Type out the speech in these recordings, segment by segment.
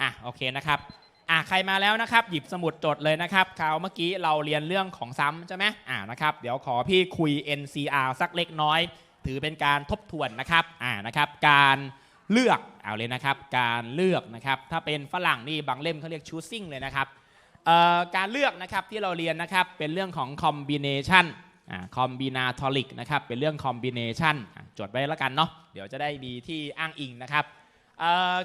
อะโอเคนะครับอะใครมาแล้วนะครับ หยิบสมุดจดเลยนะครับคราวเมื่อกี้เราเรียนเรื่องของซ้ำใช่ไหมอ่านะครับ เดี๋ยวขอพี่คุย NCR สักเล็กน้อย ถือเป็นการทบทวนนะครับอ่านะครับการเลือกเอาเลยนะครับ การเลือกนะครับถ้าเป็นฝรั่งนี่บางเล่มเขาเรียก choosing เลยนะครับเอ่อการเลือกนะครับที่เราเรียนนะครับเป็นเรื่องของ combination อ่า combinatoric นะครับเป็นเรื่อง combination จดไว้แล้วกันเนาะเดี๋ยวจะได้มีที่อ้างอิงนะครับ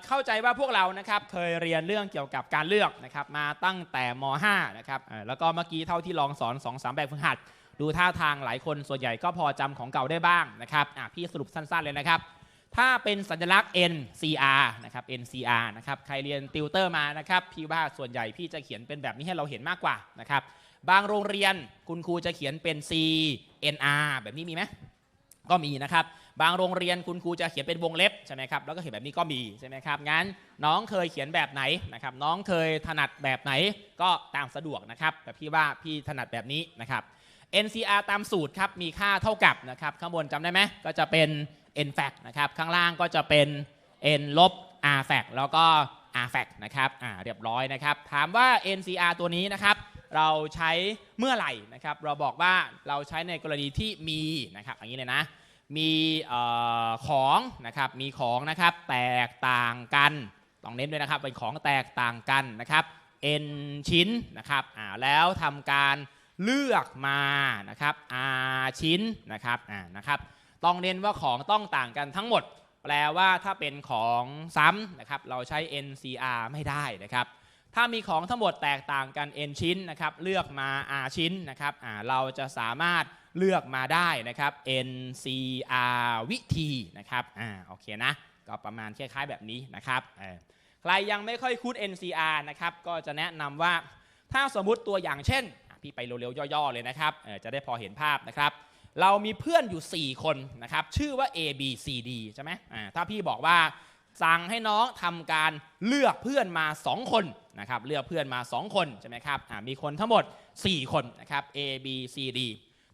เข้าใจว่าพวกเรานะครับเคยเรียนเรื่องเกี่ยวกับการเลือกนะครับมาตั้งแต่ม .5 นะครับแล้วก็เมื่อกี้เท่าที่ลองสอน2 3แบบฝึกหัด ดูท่าทางหลายคนส่วนใหญ่ก็พอจำของเก่าได้บ้างนะครับพี่สรุปสั้นๆเลยนะครับ ถ้าเป็นสัญลักษณ์ NCR นะครับ NCR นะครับใครเรียนติวเตอร์มานะครับพี่ว่าส่วนใหญ่พี่จะเขียนเป็นแบบนี้ให้เราเห็นมากกว่านะครับบางโรงเรียนคุณครูจะเขียนเป็น CNR แบบนี้มีไหมก็มีนะครับ บางโรงเรียนคุณครูจะเขียนเป็นวงเล็บใช่ไหมครับแล้วก็เขียนแบบนี้ก็มีใช่ไหมครับงั้นน้องเคยเขียนแบบไหนนะครับน้องเคยถนัดแบบไหนก็ตามสะดวกนะครับแต่พี่ว่าพี่ถนัดแบบนี้นะครับ NCR ตามสูตรครับมีค่าเท่ากับนะครับข้างบนจำได้ไหมก็จะเป็น n f a c นะครับข้างล่างก็จะเป็น n ลบ r f a c แล้วก็ r f a c นะครับอ่าเรียบร้อยนะครับถามว่า NCR ตัวนี้นะครับเราใช้เมื่อไหร่นะครับเราบอกว่าเราใช้ในกรณีที่มีนะครับอย่างนี้เลยนะ มีอของนะครับมีของนะครับแตกต่างกันต้องเน้นด้วยนะครับเป็นของแตกต่างกันนะครับ n ชิ้นนะครับอ่าแล้วทำการเลือกมานะครับ r ชิ้นนะครับอ่านะครับต้องเน้นว่าของต้องต่างกันทั้งหมด แปลว่าถ้าเป็นของซ้ำนะครับเราใช้ NCR ไม่ได้นะครับ ถ้ามีของทั้งหมดแตกต่างกัน n ชิ้นนะครับเลือกมา r ชิ้นนะครับเราจะสามารถเลือกมาได้นะครับ NCR วิธีนะครับอ่าโอเคนะ ก็ประมาณคล้ายๆแบบนี้นะครับใครยังไม่ค่อยคุ้น NCR นะครับก็จะแนะนำว่าถ้าสมมุติตัวอย่างเช่น พี่ไปเร็วๆย่อๆเลยนะครับเออจะได้พอเห็นภาพนะครับ เรามีเพื่อนอยู่ 4 คนนะครับชื่อว่า A B C D ใช่ไหมอ่าถ้าพี่บอกว่า สั่งให้น้องทำการเลือกเพื่อนมา 2 คนนะครับเลือกเพื่อนมา 2 คนใช่ไหมครับมีคนทั้งหมด 4 คนนะครับ A B C D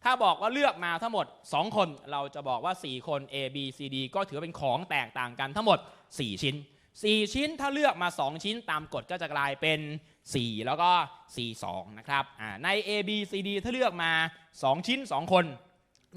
ถ้าบอกว่าเลือกมาทั้งหมด 2 คน เราจะบอกว่า 4 คน A B C D ก็ถือเป็นของแตกต่างกันทั้งหมด 4 ชิ้น 4 ชิ้นถ้าเลือกมา 2 ชิ้นตามกฎก็จะกลายเป็น 4 แล้วก็ C 2นะครับใน A B C D ถ้าเลือกมา 2 ชิ้น 2 คน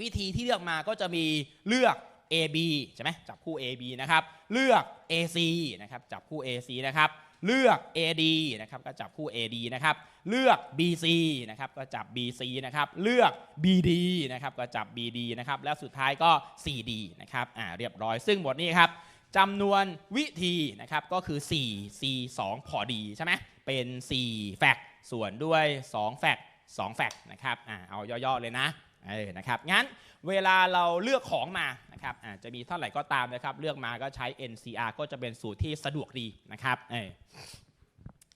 วิธีที่เลือกมาก็จะมีเลือก AB ใช่ไหมจับคู่ AB นะครับเลือก AC นะครับจับคู่ AC นะครับเลือก AD นะครับก็จับคู่ AD นะครับเลือก BC นะครับก็จับ BC นะครับเลือก BD นะครับก็จับ BD นะครับแล้วสุดท้ายก็ CD นะครับอ่าเรียบร้อยซึ่งบทนี้ครับจำนวนวิธีนะครับก็คือ 4 C 2พอดีใช่ไหมเป็น 4 แฟกส่วนด้วย 2 แฟก2แฟกนะครับอ่าเอาย่อๆเลยนะ เออนะครับงั้นเวลาเราเลือกของมานะครับอ่าจะมีเท่าไหร่ก็ตามนะครับ เลือกมาก็ใช้ NCR ก็จะเป็นสูตรที่สะดวกดีนะครับเออ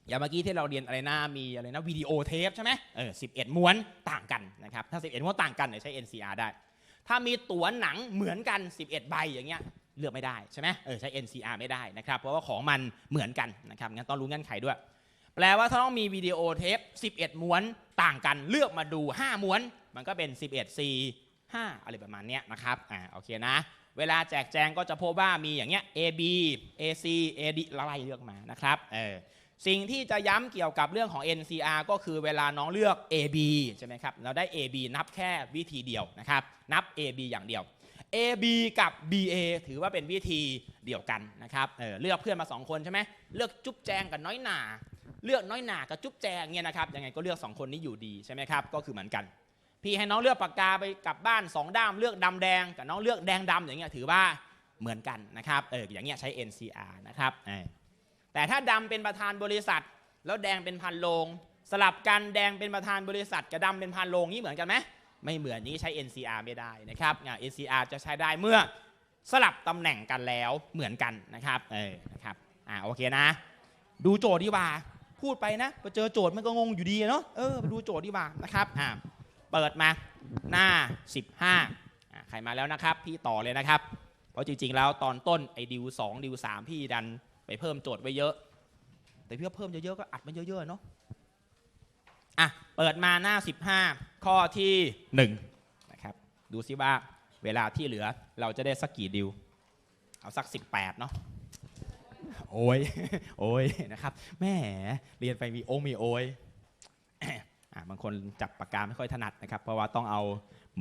อย่างเมื่อกี้ที่เราเรียนอะไรนะมีอะไรนะวิดีโอเทปใช่ไหมเออ11ม้วนต่างกันนะครับถ้า 11 ม้วนต่างกันเนี่ยใช้ NCR ได้ ถ้ามีตั๋วหนังเหมือนกัน 11 ใบอย่างเงี้ยเลือกไม่ได้ใช่ไหมเออใช้ NCR ไม่ได้นะครับเพราะว่าของมันเหมือนกันนะครับงั้นต้องรู้เงื่อนไขด้วย แปลว่าถ้าต้องมีวิดีโอเทป 11 ม้วนต่างกัน เลือกมาดู 5 ม้วน มันก็เป็น 11 C 5อะไรประมาณเนี้ยนะครับอ่าโอเคนะ เวลาแจกแจงก็จะพบว่ามีอย่างเงี้ย A B A C A D ไล่เลือกมานะครับเออสิ่งที่จะย้ำเกี่ยวกับเรื่องของ NCR ก็คือเวลาน้องเลือก AB ใช่ไหมครับ เราได้ AB นับแค่วิธีเดียวนะครับ นับ AB อย่างเดียว AB กับ BA ถือว่าเป็นวิธีเดียวกันนะครับเออเลือกเพื่อนมา 2 คนใช่ไหมเลือกจุ๊บแจงกับน้อยหนา เลือกน้อยหนากับจุ๊บแจงเนี่ยนะครับ ยังไงก็เลือก 2 คนนี้อยู่ดีใช่ไหมครับ ก็คือเหมือนกัน พี่ให้น้องเลือกปากกาไปกลับบ้าน 2 ด้ามเลือกดำแดงกับน้องเลือกแดงดำอย่างเงี้ยถือว่าเหมือนกันนะครับเอออย่างเงี้ยใช้ NCR นะครับแต่ถ้าดำเป็นประธานบริษัท แล้วแดงเป็นพันโลงสลับกันแดงเป็นประธานบริษัทกับดำเป็นพันโลงนี่เหมือนกันไหมไม่เหมือนนี้ใช้ NCR ไม่ได้นะครับ NCR จะใช้ได้เมื่อสลับตำแหน่งกันแล้วเหมือนกันนะครับเออนะครับอ่าโอเคนะ ดูโจทย์ดีกว่า พูดไปนะไปเจอโจทย์มันก็งงอยู่ดีเนาะเออไปดูโจทย์ดีกว่านะครับอ่า เปิดมาหน้า 15อ่าใครมาแล้วนะครับ พี่ต่อเลยนะครับ เพราะจริงๆ แล้วตอนต้นไอ้ดิว2ดิว3พี่ดันไปเพิ่มโจทย์ไว้เยอะ แต่พี่เพิ่มเยอะๆก็อัดมันเยอะๆเนาะอะเปิดมาหน้า 15 ข้อที่1นะครับดูซิว่าเวลาที่เหลือเราจะได้สักกี่ดิว เอาสัก 18 เนาะโอ้ยโอ้ยนะครับแม่เรียนไปมีโอมีโอ้ย บางคนจับปากกาไม่ค่อยถนัดนะครับ เพราะว่าต้องเอา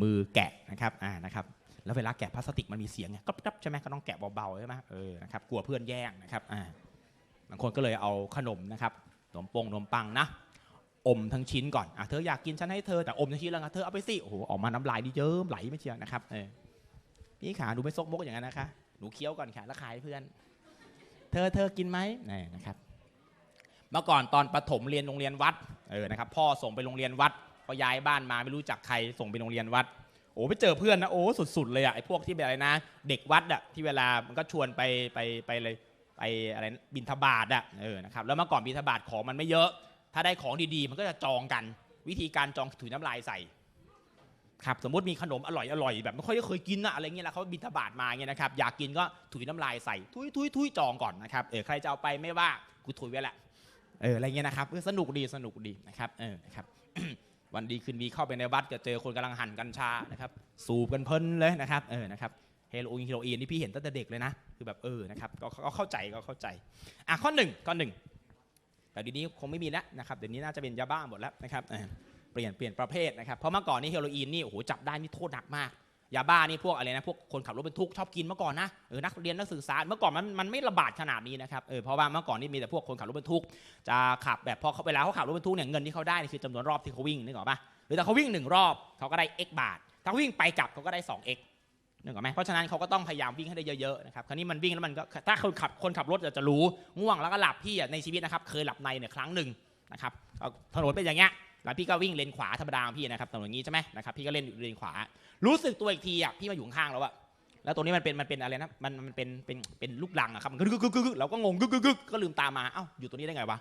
มือแกะนะครับอ่านะครับแล้วเวลาแกะพลาสติกมันมีเสียงไงก๊อบก๊บใช่ไหมก็ต้องแกะเบาๆใช่ไหมเออนะครับกลัวเพื่อนแย่งนะครับอ่าบางคนก็เลยเอาขนมนะครับขนมปงขนมปังนะอมทั้งชิ้นก่อนอะเธออยากกินฉันให้เธอแต่อมทั้งชิ้นแล้วนะเธอเอาไปสิโอ้โหออกมาน้ำลายดิเยิ้มไหลไม่เชียวนะครับเออพี่ขาหนูไม่ซกมกอย่างนั้นนะคะหนูเคี้ยวก่อนค่ะแล้วขายเพื่อน เธอเธอกินไหมนี่นะครับ มื่อก่อนตอนประถมเรียนโรงเรียนวัดเออนะครับพ่อส่งไปโรงเรียนวัดพอย้ายบ้านมาไม่รู้จักใครส่งไปโรงเรียนวัด โอ้ไปเจอเพื่อนนะโอ้สุด ๆ เลยอะไอ้พวกที่แบบอะไรนะ เด็กวัดอะที่เวลามันก็ชวนไปไปไปเลยไปอะไรบินทบาทอะเออนะครับแล้วเมื่อก่อนบินทบาทของมันไม่เยอะ ถ้าได้ของดีๆ มันก็จะจองกัน วิธีการจองถุยน้ำลายใส่ครับสมมติมีขนมอร่อยอร่อยแบบไม่ค่อยได้เคยกินอะอะไรเงี้ยแล้วเขาบินทบาทมาเงี้ยนะครับอยากกินก็ถุยน้ำลายใส่ทุยทุยทุยจองก่อนนะครับเออใครจะเอาไปไม่ว่ากูถุยไว้แหละ เอออะไรเงี้ยนะครับสนุกดีสนุกดีนะครับเออนะครับวันดีคืนดีเข้าไปในวัดก็เจอคนกำลังหั่นกัญชานะครับสูบกันเพลินเลยนะครับเออนะครับเฮโรอีนเฮโรอีนนี่พี่เห็นตั้งแต่เด็กเลยนะคือแบบเออนะครับก็เข้าใจก็เข้าใจอะข้อหนึ่งข้อหนึ่งแต่เดี๋ยวนี้คงไม่มีแล้วนะครับเดี๋ยวนี้น่าจะเป็นยาบ้าหมดแล้วนะครับเออเปลี่ยนเปลี่ยนประเภทนะครับเพราะเมื่อก่อนนี่เฮโรอีนนี่โอ้โหจับได้นี่โทษหนักมาก ยาบ้านี่พวกอะไรนะพวกคนขับรถบรรทุกชอบกินเมื่อก่อนนะเออนักเรียนนักศึกษาเมื่อก่อนมันมันไม่ระบาดขนาดนี้นะครับเออเพราะว่าเมื่อก่อนนี่มีแต่พวกคนขับรถบรรทุก จะขับแบบพอเขาเวลาเขาขับรถบรรทุกเนี่ยเงินที่เขาได้นี่คือจำนวนรอบที่เขาวิ่งนึกออกปะหรือแต่เขาวิ่งหนึ่งรอบเขาก็ได้ x บาท ถ้าเขาวิ่งไปกลับเขาก็ได้ 2x นึกออกไหมเพราะฉะนั้นเขาก็ต้องพยายามวิ่งให้ได้เยอะๆนะครับ คราวนี้มันวิ่งแล้วมันก็ถ้าคนขับคนขับรถจะรู้ง่วงแล้วก็หลับพี่อะในชีวิตนะครับเคยหลับในเนี่ยครั้งหนึ่งนะครับถนนเป็นอย่างเงี้ย แล้วพี่ก็วิ่งเลนขวาธรรมดาของพี่นะครับถนนอย่างงี้ใช่ไหมนะครับพี่ก็เล่นเลนขวา รู้สึกตัวอีกทีอะพี่มาอยู่ข้างแล้วอะแล้วตรงนี้มันเป็นมันเป็นอะไรนะมันมันเป็นเป็นเป็นลูกลังอะครับมันกึกกึกกึกกึกเราก็งงกึกกึกกึกก็ลืมตามาเอ้าอยู่ตรงนี้ได้ไงวะ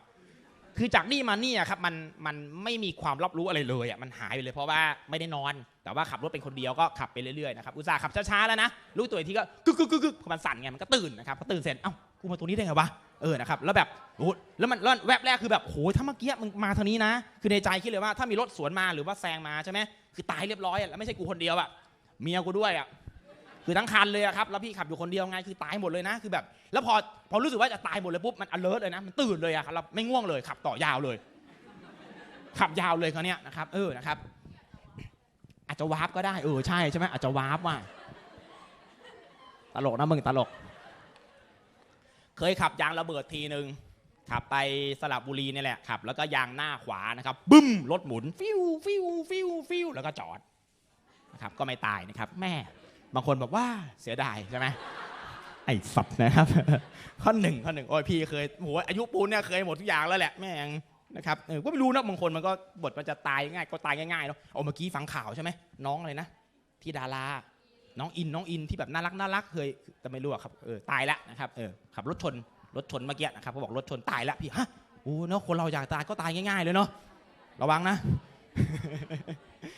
คือจากนี่มานี่อะครับมันมันไม่มีความรับรู้อะไรเลยอะมันหายไปเลยเพราะว่าไม่ได้นอน แต่ว่าขับรถเป็นคนเดียวก็ขับไปเรื่อยๆนะครับอุตส่าห์ขับช้าๆแล้วนะรู้ตัวอีกทีก็กึกกึกกึกกึกมันสั่นไงมันก็ตื่นนะครับพอตื่นเสร็จเอ้ากูมาตรงนี้ได้ไงวะ เออนะครับแล้วแบบโอ้แล้วมันแล้วแวบแรกคือแบบโหถ้าเมื่อกี้มึงมาทางนี้นะ คือในใจคิดเลยว่าถ้ามีรถสวนมาหรือว่าแซงมาใช่ไหมคือตายเรียบร้อยแล้วไม่ใช่กูคนเดียวอะเมียกูด้วยอะคือทั้งคันเลยครับแล้วพี่ขับอยู่คนเดียวไงคือตายหมดเลยนะคือแบบ แล้วพอพอรู้สึกว่าจะตายหมดเลยปุ๊บมัน alert เลยนะมันตื่นเลยอะครับแล้วไม่ง่วงเลยขับต่อยาวเลย ขับยาวเลยเขาเนี้ยนะครับเออนะครับ อาจจะวาร์ปก็ได้เออใช่ใช่ไหมอาจจะวาร์ปว่าตลกนะมึงตลก เคยขับยางระเบิดทีหนึ่งขับไปสระบุรีนี่แหละขับ แล้วก็ยางหน้าขวานะครับบึ้มรถหมุนฟิวฟิวฟิวฟิวแล้วก็จอดนะครับก็ไม่ตายนะครับ แม่บางคนบอกว่าเสียดายใช่ไหมไอ้สับนะครับ ข้อหนึ่งข้อหนึ่งโอ้ยพี่เคยโหอายุปูนเนี่ยเคยหมดทุกอย่างแล้วแหละแม่งนะครับเออก็ไม่รู้นะบางคนมันก็บทมันจะตายง่ายก็ตายง่ายๆเนาะเอาเมื่อกี้ฟังข่าวใช่ไหมน้องอะไรนะที่ดารา น้องอินน้องอินที่แบบน่ารักน่ารักเคยแต่ไม่รู้อะครับเออตายแล้วนะครับเออขับรถชนรถชนเมื่อกี้นะครับเขาบอกรถชนตายแล้วพี่ฮะโอ้เนาะคนเราอยากตายก็ตายง่าย ๆ เลยเนาะระวังนะ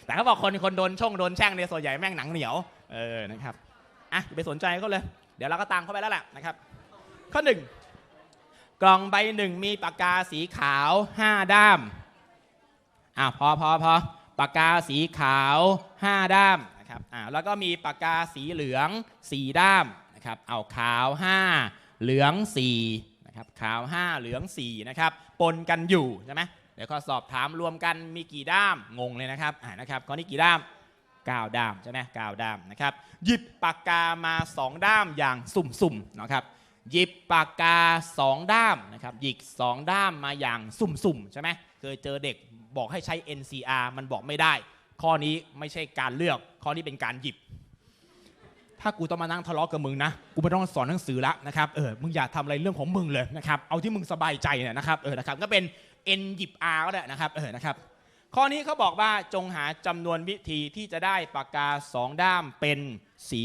แต่เขาบอกคนคนโดนช่องโดนแช่งเนี่ยส่วนใหญ่แม่งหนังเหนียวเออนะครับอะไปสนใจเขาเลย เดี๋ยวเราก็ตามเข้าไปแล้วแหละนะครับ ข้อหนึ่งกล่องใบหนึ่งมีปากกาสีขาว5ด้ามอะพอพอพอปากกาสีขาว5ด้าม นะครับอะแล้วก็มีปากกาสีเหลือง4ด้ามนะครับเอาขาว 5 เหลือง4นะครับขาว 5 เหลือง4นะครับปนกันอยู่ใช่ไหมเดี๋ยวข้อสอบถามรวมกันมีกี่ด้ามงงเลยนะครับอ่านะครับข้อนี้กี่ด้าม9ด้ามใช่ไหม9ด้ามนะครับหยิบปากกามา 2 ด้ามอย่างสุ่มๆนะครับหยิบปากกา 2 ด้ามนะครับหยิก 2 ด้ามมาอย่างสุ่มๆใช่ไหมเคยเจอเด็กบอกให้ใช้ NCR มันบอกไม่ได้ ข้อนี้ไม่ใช่การเลือก ข้อนี้เป็นการหยิบ ถ้ากูต้องมานั่งทะเลาะกับมึงนะ กูไม่ต้องสอนหนังสือละนะครับเออมึงอย่าทำอะไรเรื่องของมึงเลยนะครับเอาที่มึงสบายใจเนี่ยนะครับเออนะครับก็เป็น N หยิบ R ก็ได้นะครับเออนะครับข้อนี้เขาบอกว่าจงหาจำนวนวิธีที่จะได้ปากกา2ด้ามเป็นสี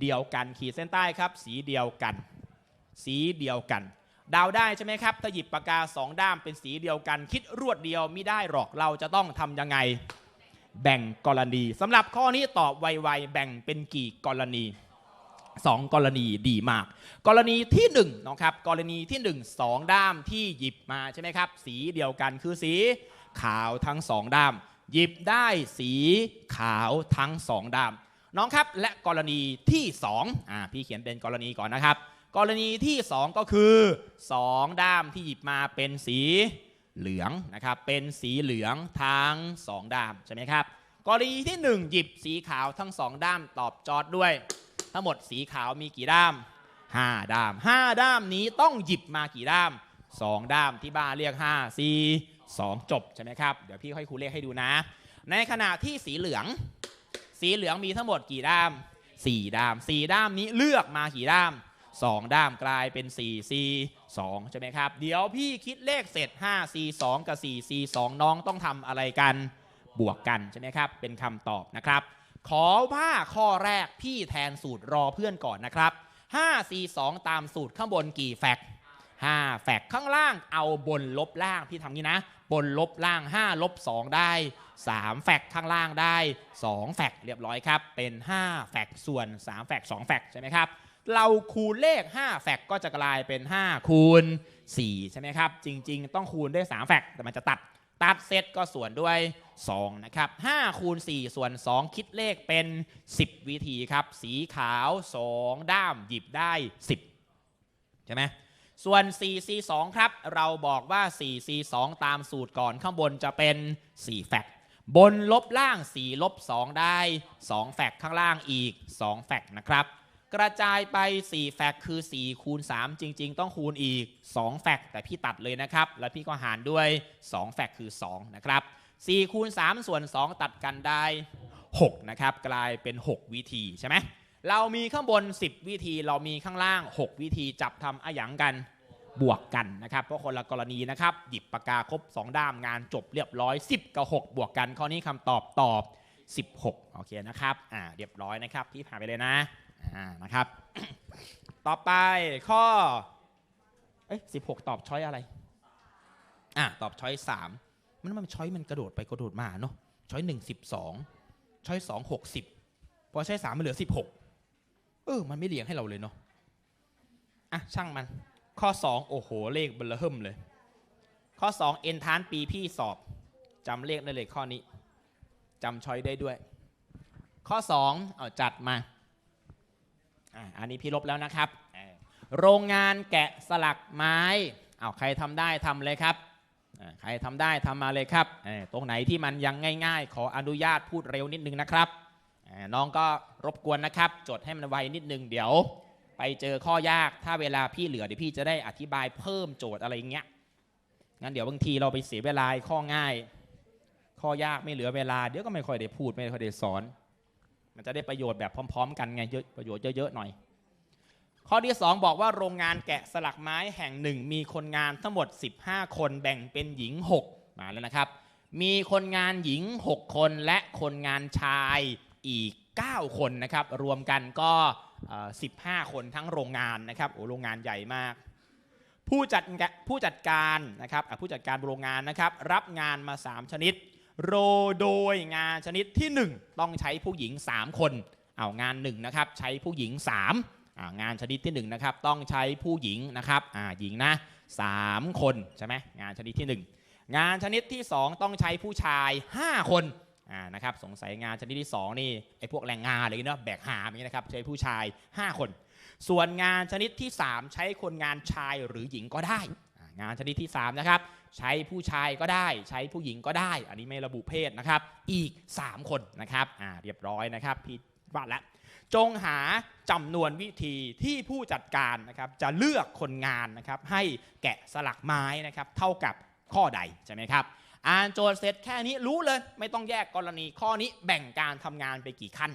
เดียวกันขีดเส้นใต้ครับ สีเดียวกัน สีเดียวกันดาวได้ใช่ไหมครับถ้าหยิบปากกา2ด้ามเป็นสีเดียวกัน คิดรวดเดียวไม่ได้หรอกเราจะต้องทำยังไง แบ่งกรณีสำหรับข้อนี้ตอบไวๆแบ่งเป็นกี่กรณี2กรณีดีมาก กรณีที่1นะครับกรณีที่1 2ด้ามที่หยิบมาใช่ไหมครับ สีเดียวกันคือสีขาวทั้ง2ด้าม หยิบได้สีขาวทั้ง2ด้าม น้องครับและกรณีที่2อ่าพี่เขียนเป็นกรณีก่อนนะครับ กรณีที่ 2 ก็คือ 2 ด้ามที่หยิบมาเป็นสี เหลืองนะครับ เป็นสีเหลืองทั้ง 2 ด้ามใช่ไหมครับกรณีที่ 1 หยิบสีขาวทั้ง 2 ด้ามตอบจอดด้วย ทั้งหมดสีขาวมีกี่ด้าม 5 ด้าม 5 ด้ามนี้ต้องหยิบมากี่ด้าม 2 ด้ามที่บ้านเรียก 5 4 2 จบใช่ไหมครับ เดี๋ยวพี่ค่อยครูเลขให้ดูนะ ในขณะที่สีเหลือง สีเหลืองมีทั้งหมดกี่ด้าม 4 ด้าม 4 ด้ามนี้เลือกมากี่ด้าม 2 ด้ามกลายเป็น4 4 2ใช่ไหมครับ เดี๋ยวพี่คิดเลขเสร็จ5 4 2กับ4 4 2น้องต้องทำอะไรกันบวกกันใช่ไหมครับ เป็นคำตอบนะครับ ขอว่าข้อแรกพี่แทนสูตรรอเพื่อนก่อนนะครับ5 4 2ตามสูตรข้างบนกี่แฟก5แฟกข้างล่างเอาบนลบล่างพี่ทำงี้นะ บนลบล่าง 5 ลบ 2 ได้ 3 แฟกข้างล่างได้ 2 แฟกเรียบร้อยครับ เป็น 5 แฟกส่วน 3 แฟก2แฟกใช่ไหมครับ เราคูณเลข 5 แฟกก็จะกลายเป็น 5 คูณ 4 ใช่ไหมครับ จริง ๆ ต้องคูณด้วย 3 แฟกแต่มันจะตัด ตัดเซตก็ส่วนด้วย 2 นะครับ 5 คูณ 4 ส่วน 2 คิดเลขเป็น 10 วิธีครับ สีขาว 2 ด้ามหยิบได้ 10 ใช่ไหมส่วน 4C2 ครับ เราบอกว่า 4C2 ตามสูตรก่อนข้างบนจะเป็น 4 แฟกบนลบล่าง 4 ลบ 2 ได้ 2 แฟกข้างล่างอีก 2 แฟกนะครับ กระจายไป 4 แฟกคือ 4 คูณ 3 จริง ๆ ต้องคูณอีก 2 แฟกแต่พี่ตัดเลยนะครับ แล้วพี่ก็หารด้วย 2 แฟกคือ 2 นะครับ 4 คูณ 3 ส่วน 2 ตัดกันได้ 6 นะครับ กลายเป็น 6 วิธีใช่ไหมเรามีข้างบน 10 วิธีเรามีข้างล่าง 6 วิธีจับทำอะหยังกันบวกกันนะครับ เพราะคนละกรณีนะครับ หยิบปากกาครบ 2 ด้ามงานจบเรียบร้อย 10 กับ 6 บวกกันข้อนี้คำตอบตอบ 16 โอเคนะครับ อ่า เรียบร้อยนะครับ พี่ผ่านไปเลยนะ นะครับ ต่อไปข้อเอ้ย16ตอบช้อยอะไร อ่าตอบช้อย3มันมันช้อยมันกระโดดไปกระโดดมาเนาะช้อย1 12ช้อย2 60พอช้อย3มันเหลือ16เออ มันไม่เรียงให้เราเลยเนาะอะ ช่างมัน ข้อ2โอ้โห เลขเบลเริ่มเลย ข้อ2เอ็นทานปีพี่สอบจำเลขได้เลยข้อนี้จำช้อยได้ด้วย ข้อ2เอาจัดมา อะอันนี้พี่ลบแล้วนะครับ โรงงานแกะสลักไม้เอาใครทำได้ทำเลยครับใครทำได้ทำมาเลยครับ ตรงไหนที่มันยังง่ายๆ ขออนุญาตพูดเร็วนิดนึงนะครับ น้องก็รบกวนนะครับ จดให้มันไวนิดนึงเดี๋ยว ไปเจอข้อยากถ้าเวลาพี่เหลือเดี๋ยวพี่จะได้อธิบายเพิ่มโจทย์อะไรอย่างเงี้ย งั้นเดี๋ยวบางทีเราไปเสียเวลาข้อง่าย ข้อยากไม่เหลือเวลาเดี๋ยวก็ไม่ค่อยได้พูดไม่ค่อยได้สอน มันจะได้ประโยชน์แบบพร้อม ๆ กันไงเยอะประโยชน์เยอะๆหน่อย ข้อที่ 2 บอกว่าโรงงานแกะสลักไม้แห่งหนึ่งมีคนงานทั้งหมด 15 คนแบ่งเป็นหญิง 6 มาแล้วนะครับ มีคนงานหญิง 6 คนและคนงานชายอีก 9 คนนะครับ รวมกันก็ 15 คนทั้งโรงงานนะครับโอ้โรงงานใหญ่มากผู้จัดผู้จัดการนะครับผู้จัดการโรงงานนะครับ รับงานมา 3 ชนิด โรโดยงานชนิดที่ 1 ต้องใช้ผู้หญิง 3 คนเอางาน1นะครับใช้ผู้หญิง3างานชนิดที่1นะครับต้องใช้ผู้หญิงนะครับหญิงนะ3คนใช่ไหมงานชนิดที่ 1 งานชนิดที่ 2 ต้องใช้ผู้ชาย 5 คนนะครับสงสัยงานชนิดที่ 2 นี่ไอ้พวกแรงงานอะไรเนาะแบกหามอย่างนี้นะครับใช้ผู้ชาย 5 คน ส่วนงานชนิดที่ 3 ใช้คนงานชายหรือหญิงก็ได้ งานชนิดที่ 3 นะครับ ใช้ผู้ชายก็ได้ ใช้ผู้หญิงก็ได้ อันนี้ไม่ระบุเพศนะครับ อีก 3 คนนะครับอ่าเรียบร้อยนะครับพี่ว่าแล้วจงหาจำนวนวิธีที่ผู้จัดการนะครับจะเลือกคนงานนะครับให้แกะสลักไม้นะครับเท่ากับข้อใดใช่ไหมครับอ่านโจทย์เสร็จแค่นี้รู้เลย ไม่ต้องแยกกรณีข้อนี้แบ่งการทำงานไปกี่ขั้น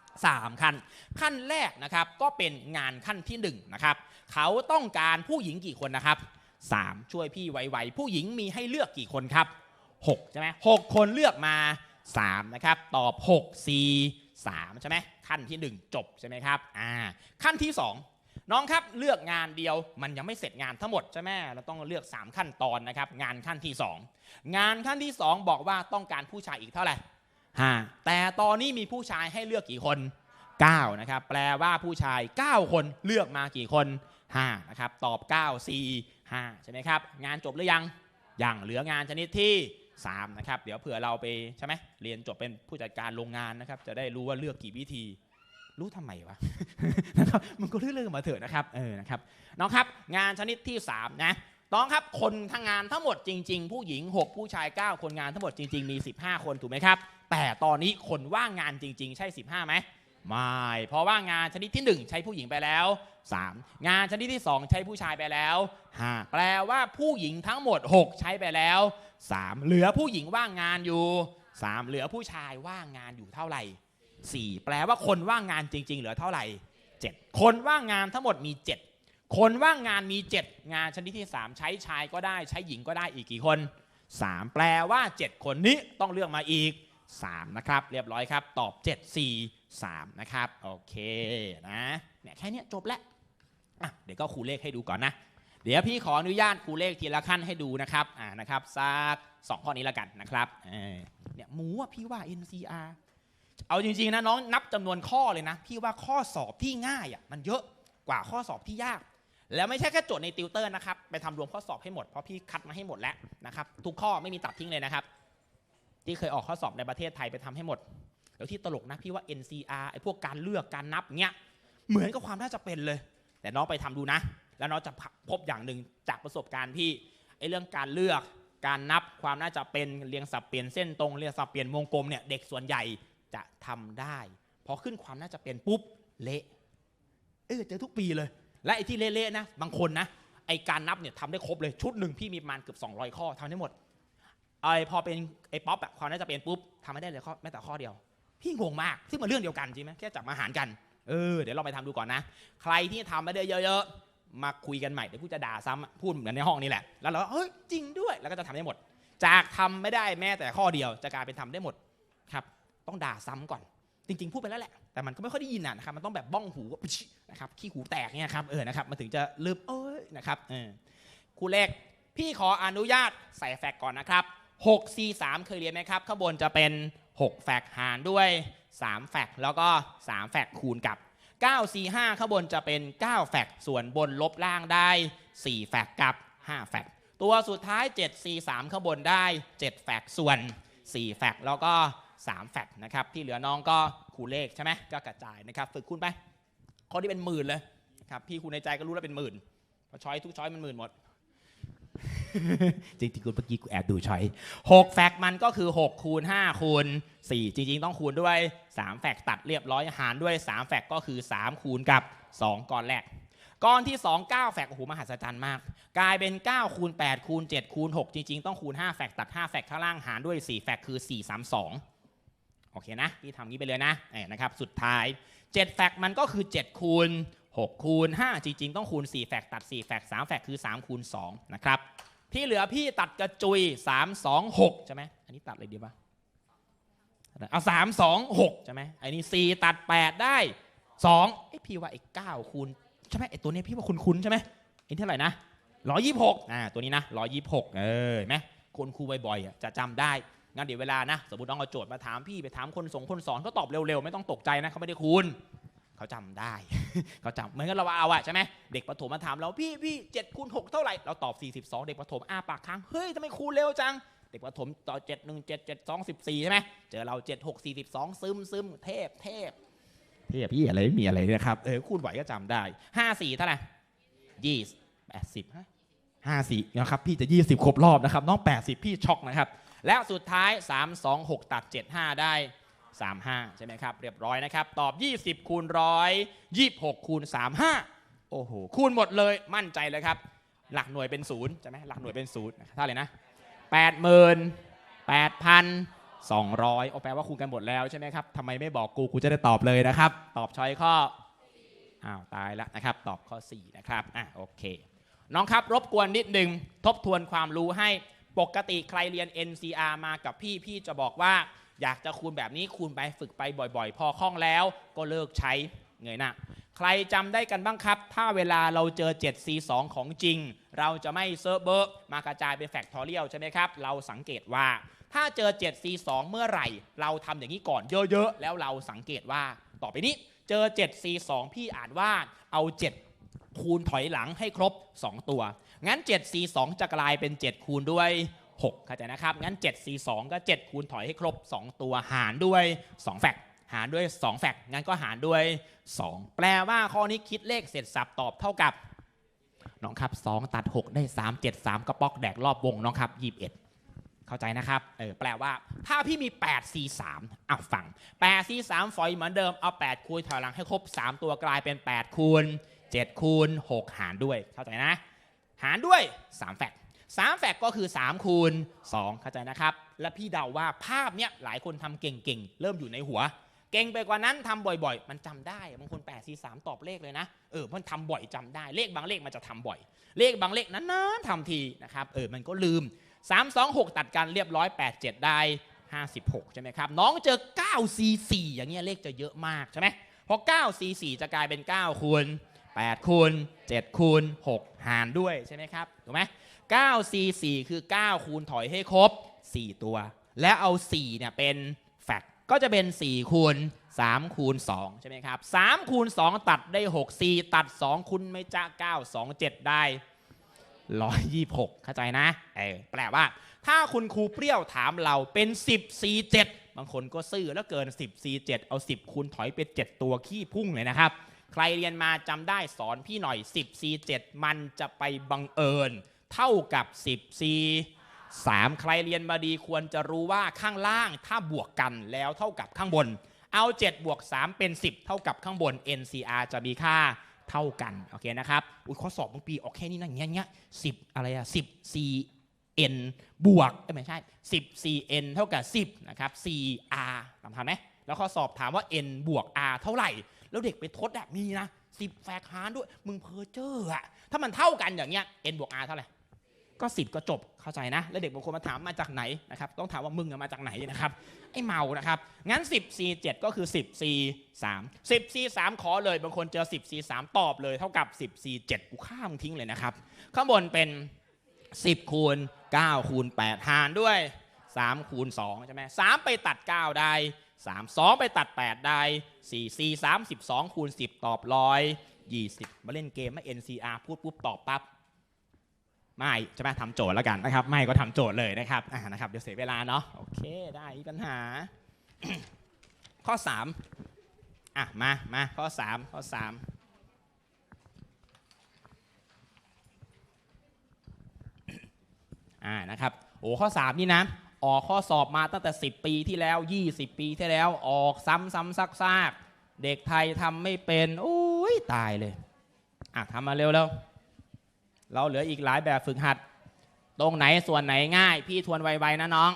3 ขั้น ขั้นแรกนะครับก็เป็นงานขั้นที่1นะครับเขาต้องการผู้หญิงกี่คนนะครับ 3 ช่วยพี่ไวๆผู้หญิงมีให้เลือกกี่คนครับ6ใช่ไหมหกคนเลือกมา 3 นะครับ ตอบ 6 4 3 ใช่ไหมขั้นที่ 1 จบใช่ไหมครับอ่าขั้นที่ 2 น้องครับเลือกงานเดียวมันยังไม่เสร็จงานทั้งหมดใช่ไหมเราต้องเลือก 3 ขั้นตอนนะครับ งานขั้นที่ 2 งานขั้นที่ 2 บอกว่าต้องการผู้ชายอีกเท่าไหร่ห้าแต่ตอนนี้มีผู้ชายให้เลือกกี่คน9นะครับแปลว่าผู้ชาย 9 คนเลือกมากี่คน5นะครับตอบ 9 4 5 ใช่ไหมครับ งานจบหรือยัง ยังเหลืองานชนิดที่ 3 นะครับ เดี๋ยวเผื่อเราไปใช่ไหมเรียนจบเป็นผู้จัดการโรงงานนะครับ จะได้รู้ว่าเลือกกี่วิธี รู้ทำไมวะนะครับมันก็เรื่องมาเถอะนะครับเออนะครับน้องครับ งานชนิดที่สามนะน้องครับคนทั้งงานทั้งหมดจริง ๆ ผู้หญิง 6 ผู้ชาย 9 คนงานทั้งหมดจริง ๆ มี 15 คนถูกไหมครับ แต่ตอนนี้คนว่างงานจริง ๆ ใช่ 15ไหมไม่เพราะว่างานชนิดที่ 1 ใช้ผู้หญิงไปแล้ว 3 งานชนิดที่ 2 ใช้ผู้ชายไปแล้ว 5 แปลว่าผู้หญิงทั้งหมด 6 ใช้ไปแล้ว 3 เหลือผู้หญิงว่างงานอยู่ 3 เหลือผู้ชายว่างงานอยู่เท่าไหร่ 4 แปลว่าคนว่างงานจริง ๆ เหลือเท่าไหร่ 7 คนว่างงานทั้งหมดมี 7 คนว่างงานมี 7 งานชนิดที่ 3 ใช้ชายก็ได้ใช้หญิงก็ได้อีกกี่คน 3 แปลว่า 7 คนนี้ต้องเลือกมาอีก 3 นะครับ เรียบร้อยครับ ตอบ 7 4 3 นะครับ โอเคนะเนี่ยแค่นี้จบแล้วอะ เดี๋ยวก็ครูเลขให้ดูก่อนนะ เดี๋ยวพี่ขออนุญาตครูเลขทีละขั้นให้ดูนะครับอ่านะครับสักสองข้อนี้ละกันนะครับเนี่ยหมูอะพี่ว่า NCR เอาจริงๆนะน้องนับจำนวนข้อเลยนะ พี่ว่าข้อสอบที่ง่ายอะมันเยอะกว่าข้อสอบที่ยาก แล้วไม่ใช่แค่โจทย์ในติวเตอร์นะครับ ไปทำรวมข้อสอบให้หมดเพราะพี่คัดมาให้หมดแล้วนะครับทุกข้อไม่มีตัดทิ้งเลยนะครับ ที่เคยออกข้อสอบในประเทศไทยไปทำให้หมดแล้วที่ตลกนะพี่ว่า NCR ไอ้พวกการเลือกการนับเนี้ยเหมือนกับความน่าจะเป็นเลย แต่น้องไปทำดูนะ แล้วน้องจะพบอย่างหนึ่งจากประสบการณ์พี่ไอ้เรื่องการเลือกการนับความน่าจะเป็นเรียงสับเปลี่ยนเส้นตรงเรียงสับเปลี่ยนวงกลมเนี่ยเด็กส่วนใหญ่จะทำได้พอขึ้นความน่าจะเป็นปุ๊บเละเออเจอทุกปีเลย และไอ้ที่เละๆนะบางคนนะไอ้การนับเนี่ยทำได้ครบเลยชุดหนึ่งพี่มีประมาณเกือบ200 ข้อทำได้หมดไอ้พอเป็นไอ้ป๊อปอะความน่าจะเป็นปุ๊บทำไม่ได้เลยข้อแม้แต่ข้อเดียว พี่งงมากซึ่งมันเรื่องเดียวกันจริงไหมแค่จับมาหารกัน เออเดี๋ยวเราไปทำดูก่อนนะ ใครที่ทำม่ได้เยอะๆ มาคุยกันใหม่เดี๋ยวพูดจะด่าซ้ำพูดเหมือนในห้องนี้แหละ แล้วเราเฮ้ยจริงด้วยแล้วก็จะทำได้หมด จากทำไม่ได้แม้แต่ข้อเดียวจะกลายเป็นทำได้หมดครับ ต้องด่าซ้ำก่อน จริง ๆ พูดไปแล้วแหละแต่มันก็ไม่ค่อยได้ยินอะนะครับมันต้องแบบบ้องหูนะครับขี้หูแตกเนี่ยครับเออนะครับมันถึงจะลืมเอ้ยนะครับเออครูเลขพี่ขออนุญาตใส่แฟกต์ก่อนนะครับ6 4 3เคยเรียนไหมครับข้างบนจะเป็น 6 แฟกต์หารด้วย 3 แฟกต์แล้วก็ 3 แฟกต์คูณกับ 9 4 5ข้างบนจะเป็น 9 แฟกต์ส่วนบนลบล่างได้ 4 แฟกต์กับ 5 แฟกต์ตัวสุดท้าย7 4 3ข้างบนได้ 7 แฟกต์ส่วน 4 แฟกต์แล้วก็ 3 แฟกต์นะครับ ที่เหลือน้องก็คูณเลขใช่ไหมก็กระจายนะครับ ฝึกคูณไปข้อที่เป็นหมื่นเลยครับพี่คูณในใจก็รู้แล้วเป็นหมื่นเพราะช้อยทุกช้อยมันหมื่นหมด จริงๆคุณเมื่อกี้กูแอบดูช้อย6แฟกต์มันก็คือ 6 คูณ 5 คูณ 4 จริง ๆ ต้องคูณด้วย 3 แฟกต์ตัดเรียบร้อยหารด้วย 3 แฟกต์ก็คือ 3 คูณกับ 2 ก้อนแรก ก้อนที่ 2 9 แฟกต์โอ้โหมหัศจรรย์มาก กลายเป็น 9 คูณ 8 คูณ 7 คูณ 6 จริง ๆ ต้องคูณ 5 แฟกต์ตัด 5 แฟกต์ข้างล่างหารด้วย 4 แฟกต์คือ 4 3 2โอเคนะพี่ทำงี้ไปเลยนะเนะครับสุดท้าย 7 แฟกต์มันก็คือ 7 คูณ 6 คูณ 5 จริง ๆ ต้องคูณ 4 แฟกตัด 4 แฟก3 แฟกคือ 3 คูณ 2 นะครับ ที่เหลือพี่ตัดกระจุย3 2 6ใช่ไหมอันนี้ตัดเลยดีป่ะเอา3 2 6ใช่ไหมไอ้นี่ตัด8ได้2ไอพี่ว่าไอ้9คูณใช่ไหมไอ้ตัวนี้พี่ว่าคุ้นๆใช่ไหมไอ้เท่าไหร่นะ126อ่าตัวนี้นะ126เออเห็นไหมคนครูบ่อยๆอะจะจำได้งั้นเดี๋ยวเวลานะ สมมติน้องเอาโจทย์มาถามพี่ไปถามคนส่งคนสอนเขาตอบเร็วๆ ไม่ต้องตกใจนะเขาไม่ได้คูณ เขาจำได้เขาจำเหมือนกับเราเอาอะใช่ไหมเด็กประถมมาถามเราพี่พี่เจ็ดคูณหกเท่าไหร่เราตอบ 42 เด็กประถมอ้าปากค้างเฮ้ยทำไมคูณเร็วจัง เด็กประถมต่อ7 1 7 7 2 14ใช่ไหมเจอเรา 7 6 42 ซึมซึมเทพเทพเทพพี่อะไรไม่มีอะไรนะครับเออคูณไหวก็จำได้ 5 4 เท่าไหร่ยี่สิบแปดสิบห้าสี่นะครับพี่จะ 20 ครบรอบนะครับน้อง 80 พี่ช็อกนะครับ และสุดท้าย 3 2 6 ตัด 75 ได้ 35 ใช่ไหมครับ เรียบร้อยนะครับ ตอบ 20 คูณร้อย26 คูณ 35 โอ้โห คูณหมดเลยมั่นใจเลยครับ หลักหน่วยเป็นศูนย์ใช่ไหมหลักหน่วยเป็นศูนย์เท่าไหร่นะ80,000 200โอ้แปลว่าคูณกันหมดแล้วใช่ไหมครับทำไมไม่บอกกู กูจะได้ตอบเลยนะครับ ตอบช้อยข้ออ้าวตายแล้วนะครับ ตอบข้อ 4 นะครับ อะโอเค น้องครับรบกวนนิดนึง ทบทวนความรู้ให้ ปกติใครเรียน NCR มากับพี่พี่จะบอกว่า อยากจะคูณแบบนี้คูณไปฝึกไปบ่อยๆ พอคล่องแล้วก็เลิกใช้เงยหน้าใครจำได้กันบ้างครับ ถ้าเวลาเราเจอ 7C2 ของจริง เราจะไม่เซิร์ฟเบอร์มากระจายเป็นแฟกทอเรียลใช่ไหมครับ เราสังเกตว่า ถ้าเจอ 7C2 เมื่อไหร่ เราทำอย่างนี้ก่อนเยอะๆ แล้วเราสังเกตว่า ต่อไปนี้เจอ 7C2 พี่อ่านว่าเอา 7 คูณถอยหลังให้ครบ 2 ตัว งั้น 7C2 จะกลายเป็น 7 คูณด้วย6เข้าใจนะครับ งั้น 7C2 ก็ 7 คูณถอยให้ครบ 2 ตัวหารด้วย 2 แฟกต์หารด้วย 2 แฟกต์งั้นก็หารด้วย 2 แปลว่าข้อนี้คิดเลขเสร็จสับตอบเท่ากับน้องครับ 2 ตัด 6 ได้ 3 7 3 กระป๊อกแดกรอบวงน้องครับ 21เข้าใจนะครับ เออ แปลว่า ถ้าพี่มี8 4 3อะฟัง8 4 3ฝอยเหมือนเดิม เอา 8 คูณถอยหลังให้ครบ 3 ตัวกลายเป็น 8 คูณ 7 คูณ 6 หารด้วย เข้าใจนะ หารด้วย 3 แฟกต์3แฟกต์ก็คือ 3 คูณ 2 เข้าใจนะครับ และพี่เดาว่าภาพเนี้ยหลายคนทำเก่งๆ เริ่มอยู่ในหัว เก่งไปกว่านั้นทำบ่อยๆ มันจำได้บางคน8 4 3 ตอบเลขเลยนะเออมันทำบ่อยจำได้เลขบางเลขมันจะทำบ่อย เลขบางเลขนั้นๆทำทีนะครับเออมันก็ลืม 3 2 6 ตัดกันเรียบร้อย8 7 ได้ 56 ใช่ไหมครับ น้องเจอ 9 4 4 อย่างเงี้ยเลขจะเยอะมากใช่ไหมเพราะ9 4 4 จะกลายเป็น 9 คูณ 8คูณ7คูณ6หารด้วยใช่ไหมครับถูกไหม9 4 4คือ 9 คูณถอยให้ครบ 4 ตัว และเอา 4 เนี่ยเป็นแฟกต์ก็จะเป็น 4 คูณ 3 คูณ 2 ใช่ไหมครับ 3 คูณ 2 ตัดได้ 6 4 ตัด 2 คูณไม่จ้า9 2 7 ได้ 126 เข้าใจนะเออแปลว่า ถ้าคุณครูเปรี้ยวถามเราเป็น 10 4 7 บางคนก็ซื่อแล้วเกิน 10 4 7 เอา 10 คูณถอยเป็น 7 ตัวขี้พุ่งเลยนะครับ ใครเรียนมาจำได้สอนพี่หน่อย 10 4 7มันจะไปบังเอิญ เท่ากับ 10 4 3ใครเรียนมาดีควรจะรู้ว่าข้างล่างถ้าบวกกันแล้วเท่ากับข้างบน เอา 7 บวก 3 เป็น 10 เท่ากับข้างบน NCR จะมีค่าเท่ากัน โอเคนะครับ อุ้ยข้อสอบบางปีออกแค่นี้นะเงี้ยเงี้ยสิบอะไรอะสิบ CN บวกไม่ใช่10 CN เท่ากับ 10 นะครับ CR ทำทันไหมแล้วข้อสอบถามว่า N บวก R เท่าไหร่ แล้วเด็กไปทดแบบนี้นะ10แฟกหารด้วย มึงเพอเจอร์อะถ้ามันเท่ากันอย่างเงี้ย N บวก R เท่าไหร่ก็10ก็จบเข้าใจนะ แล้วเด็กบางคนมาถามมาจากไหนนะครับต้องถามว่ามึงมาจากไหนนะครับไอ้เมานะครับงั้น 10 C 7ก็คือ 10 C 3 10 C 3ขอเลยบางคนเจอ 10 C 3ตอบเลยเท่ากับ 10 C 7กูข้ามทิ้งเลยนะครับข้างบนเป็น 10คูณ9คูณ8หารด้วย3คูณ2ใช่ไหม3ไปตัด 9 ได้ 3 2 ไปตัด 8 ได้4 C 3 12คูณ 10 ตอบร้อย20 มาเล่นเกมไม่ NCR พูดปุ๊บตอบปั๊บไม่ใช่ไหมทำโจทย์แล้วกันนะครับ ไม่ก็ทำโจทย์เลยนะครับอ่านะครับเดี๋ยวเสียเวลาเนาะโอเคได้ปัญหา ข้อ 3 อะ มามาข้อ 3 ข้อ 3อ่านะครับโอ้ข้อ 3 นี่นะ ออกข้อสอบมาตั้งแต่ 10 ปีที่แล้ว 20 ปีที่แล้วออกซ้ำซ้ำซักซากเด็กไทยทำไม่เป็นโอ้ยตายเลยอะทำมาเร็วแล้วเราเหลืออีกหลายแบบฝึกหัด ตรงไหนส่วนไหนง่าย พี่ทวนไวๆนะน้อง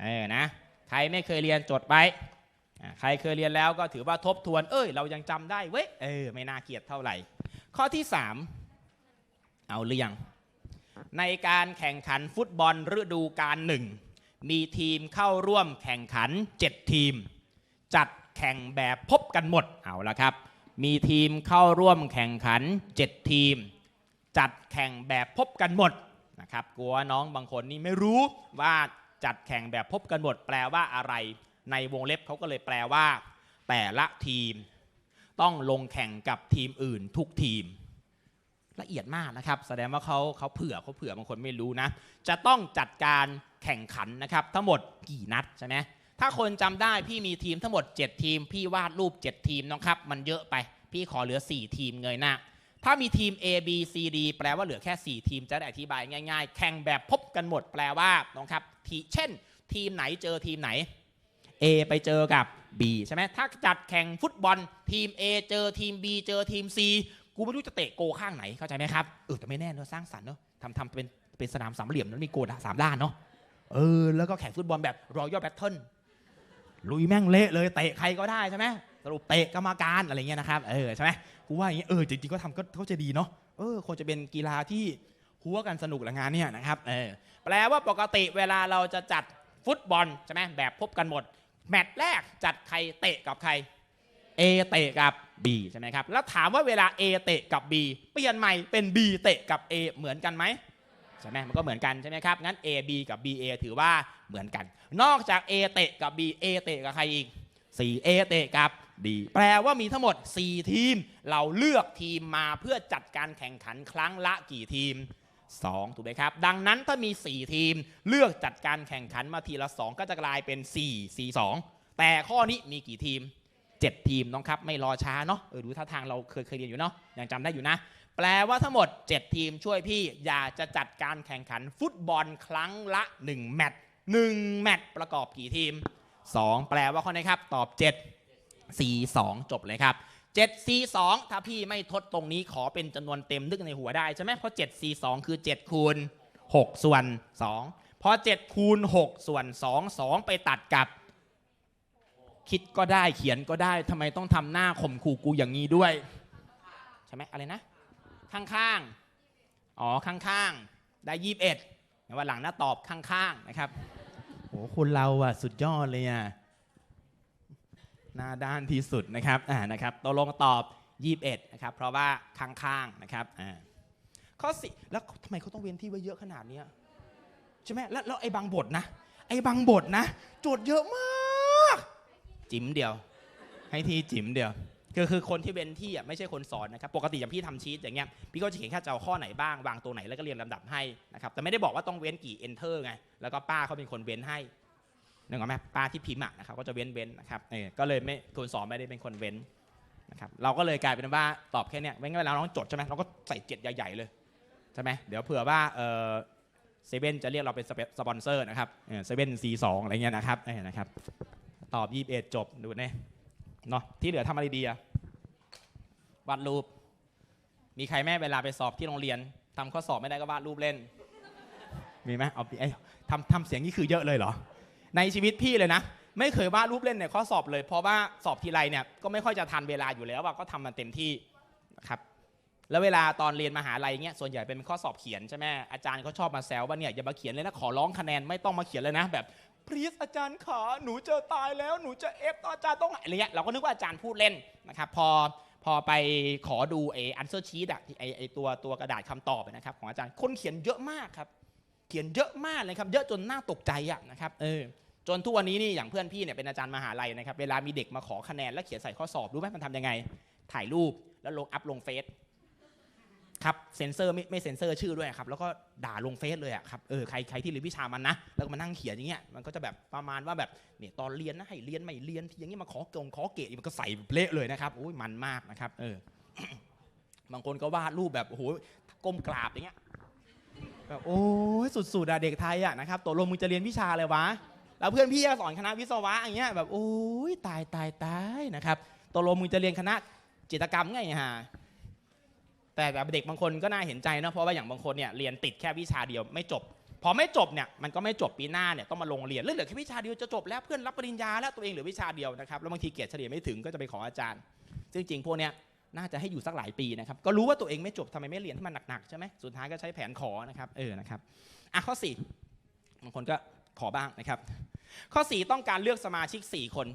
เออนะใครไม่เคยเรียนจดไว้ใครเคยเรียนแล้วก็ถือว่าทบทวน เอ้ย เรายังจำได้เว้ยเออ ไม่น่าเกลียดเท่าไหร่ ข้อที่ 3 เอาหรือยังในการแข่งขันฟุตบอลฤดูกาลหนึ่ง มีทีมเข้าร่วมแข่งขัน 7 ทีม จัดแข่งแบบพบกันหมดเอาละครับ มีทีมเข้าร่วมแข่งขัน 7 ทีม จัดแข่งแบบพบกันหมดนะครับกลัวน้องบางคนนี่ไม่รู้ว่าจัดแข่งแบบพบกันหมด แปลว่าอะไร ในวงเล็บเขาก็เลยแปลว่า แต่ละทีม ต้องลงแข่งกับทีมอื่นทุกทีม ละเอียดมากนะครับ แสดงว่าเขาเขาเผื่อเขาเผื่อบางคนไม่รู้นะ จะต้องจัดการแข่งขันนะครับทั้งหมดกี่นัดใช่ไหมถ้าคนจำได้พี่มีทีมทั้งหมด 7 ทีม พี่วาดรูป 7 ทีมน้องครับ มันเยอะไป พี่ขอเหลือ 4 ทีมเงยหน้าถ้ามีทีม A B C D แปลว่าเหลือแค่ 4 ทีมจะได้อธิบายง่ายๆ แข่งแบบพบกันหมดแปลว่าน้องครับทีเช่น ทีมไหนเจอทีมไหน A ไปเจอกับ B ใช่ไหมถ้าจัดแข่งฟุตบอลทีม A เจอทีม B เจอทีม C กูไม่รู้จะเตะโกข้างไหนเข้าใจไหมครับเออแต่ไม่แน่เนอะสร้างสรรค์เนอะทำทำเป็นเป็นสนามสามเหลี่ยมแล้วมีโกสามด้านเนาะเออแล้วก็แข่งฟุตบอลแบบรอยัลแบทเทิลลุยแม่งเละเลยเตะใครก็ได้ใช่ไหมสรุปเตะกรรมการอะไรเงี้ยนะครับเออใช่ไหมกูว่าอย่างเงี้ยเออจริงๆก็ทำก็ก็จะดีเนาะเออควรจะเป็นกีฬาที่หัวกันสนุกละงานเนี่ยนะครับเออแปลว่าปกติเวลาเราจะจัดฟุตบอลใช่ไหมแบบพบกันหมด แมตช์แรกจัดใครเตะกับใคร A เตะกับ B ใช่ไหมครับ แล้วถามว่าเวลา A เตะกับ B เปลี่ยนใหม่เป็น B เตะกับ A เหมือนกันไหมใช่ไหมมันก็เหมือนกันใช่ไหมครับ งั้น A B กับ B A ถือว่าเหมือนกัน นอกจาก A เตะกับ B A เตะกับใครอีก4 A เตะกับ D แปลว่ามีทั้งหมด 4 ทีม เราเลือกทีมมาเพื่อจัดการแข่งขันครั้งละกี่ทีม2ถูกไหมครับ ดังนั้นถ้ามี 4 ทีมเลือกจัดการแข่งขันมาทีละ 2 ก็จะกลายเป็น 4 4 2 แต่ข้อนี้มีกี่ทีม 7 ทีมน้องครับไม่รอช้าเนาะเออดูท่าทางเราเคยเคยเรียนอยู่เนาะยังจำได้อยู่นะ แปลว่าทั้งหมด 7 ทีมช่วยพี่อยากจะจัดการแข่งขันฟุตบอลครั้งละ 1 แมตช์1แมตช์ประกอบกี่ทีม 2 แปลว่าข้อไหนครับ ตอบ 7 4 2 จบเลยครับ7 4 2 ถ้าพี่ไม่ทดตรงนี้ขอเป็นจำนวนเต็มนึกในหัวได้ใช่ไหมเพราะ7 4 2 คือ 7 คูณ 6 ส่วน 2 พอ 7 คูณ 6 ส่วน 2 2 ไปตัดกับ คิดก็ได้เขียนก็ได้ทำไมต้องทำหน้าข่มขู่กูอย่างนี้ด้วย ใช่ไหมอะไรนะ ข้างๆ อ๋อ ข้างๆ ได้21วันหลังหน้าตอบข้างๆ นะครับโอ้คุณเราอะสุดยอดเลยอะหน้าด้านที่สุดนะครับอ่านะครับตกลงตอบ 21 นะครับ เพราะว่าข้างๆ นะครับอ่าข้อสี่แล้วทำไมเขาต้องเว้นที่ไว้เยอะขนาดนี้ใช่ไหมแล้วแล้วไอ้บางบทนะ ไอ้บางบทนะ โจทย์เยอะมาก จิ๋มเดียว ให้ที่จิ๋มเดียวคือคือคนที่เว้นที่อะไม่ใช่คนสอนนะครับปกติอย่างพี่ทำชีตอย่างเงี้ยพี่ก็จะเขียนแค่จะเอาข้อไหนบ้างวางตัวไหนแล้วก็เรียงลำดับให้นะครับแต่ไม่ได้บอกว่าต้องเว้นกี่ enter ไงแล้วก็ป้าเขาเป็นคนเว้นให้นึกออกไหมป้าที่พิมพ์อะนะครับก็จะเว้นเว้นนะครับเออก็เลยไม่คนสอนไม่ได้เป็นคนเว้นนะครับเราก็เลยกลายเป็นว่าตอบแค่เนี้ยไม่งั้นเวลาน้องจดใช่ไหมเราก็ใส่เจ็ดใหญ่ๆเลยใช่ไหมเดี๋ยวเผื่อว่าเออเซเว่นจะเรียกเราเป็นสปอนเซอร์นะครับเซเว่นซีสองอะไรเงี้ยนะครับนะครับ ตอบยี่สิบเอ็ดจบดูเนี่ยเนาะที่เหลือทำอะไรดีอะวาดรูป มีใครแม่เวลาไปสอบที่โรงเรียนทำข้อสอบไม่ได้ก็วาดรูปเล่น มีไหมเอาไอ้ทำทำเสียงนี่คือเยอะเลยเหรอ ในชีวิตพี่เลยนะ ไม่เคยวาดรูปเล่นในข้อสอบเลย เพราะว่าสอบทีไรเนี่ยก็ไม่ค่อยจะทันเวลาอยู่แล้วว่าก็ทำมันเต็มที่นะครับแล้วเวลาตอนเรียนมหาลัยเงี้ยส่วนใหญ่เป็นข้อสอบเขียนใช่ไหมอาจารย์เขาชอบมาแซวว่าเนี่ยอย่ามาเขียนเลยนะขอร้องคะแนนไม่ต้องมาเขียนเลยนะแบบ พรีสอาจารย์ขาหนูจะตายแล้วหนูจะเอฟอาจารย์ต้องอะไรเงี้ยเราก็นึกว่าอาจารย์พูดเล่นนะครับพอพอไปขอดูไอ้ answer sheet อะที่ไอ้ไอ้ตัวตัวกระดาษคำตอบนะครับของอาจารย์คนเขียนเยอะมากครับ เขียนเยอะมากเลยครับ เยอะจนน่าตกใจอะนะครับเออจนทุกวันนี้นี่อย่างเพื่อนพี่เนี่ยเป็นอาจารย์มหาลัยนะครับเวลามีเด็กมาขอคะแนนแล้วเขียนใส่ข้อสอบรู้ไหมมันทำยังไง ถ่ายรูปแล้วลงอัพลงเฟซ ครับเซ็นเซอร์ไม่ไม่เซ็นเซอร์ชื่อด้วยครับแล้วก็ด่าลงเฟซเลยอะครับเออใครใครที่เรียนวิชามันนะแล้วก็มานั่งเขียนอย่างเงี้ยมันก็จะแบบประมาณว่าแบบเนี่ยตอนเรียนนะให้เรียนไม่เรียนที่อย่างงี้มาขอเกงขอเกรดมันก็ใส่เละเลยนะครับโอ้ยมันมากนะครับเออบางคนก็วาดรูปแบบโอ้โหก้มกราบอย่างเงี้ยแบบโอ้ยสุดๆอะเด็กไทยอะนะครับตกลงมึงจะเรียนวิชาอะไรวะแล้วเพื่อนพี่ก็สอนคณะวิศวะอย่างเงี้ยแบบโอ้ยตายตายตายนะครับตกลงมึงจะเรียนคณะจิตกรรมไงฮะ แต่แบบเด็กบางคนก็น่าเห็นใจนะเพราะว่าอย่างบางคนเนี่ยเรียนติดแค่วิชาเดียวไม่จบ พอไม่จบเนี่ยมันก็ไม่จบปีหน้าเนี่ยต้องมาลงเรียนเรื่องเหลือแค่วิชาเดียวจะจบแล้วเพื่อนรับปริญญาแล้วตัวเองเหลือวิชาเดียวนะครับแล้วบางทีเกียรดเฉลี่ยไม่ถึงก็จะไปขออาจารย์ ซึ่งจริงพวกเนี้ยน่าจะให้อยู่สักหลายปีนะครับก็รู้ว่าตัวเองไม่จบทำไมไม่เรียนให้มันหนักๆใช่ไหมสุดท้ายก็ใช้แผนขอนะครับเออนะครับอะข้อ4บางคนก็ขอบ้างนะครับ ข้อ 4 ต้องการเลือกสมาชิก 4 คน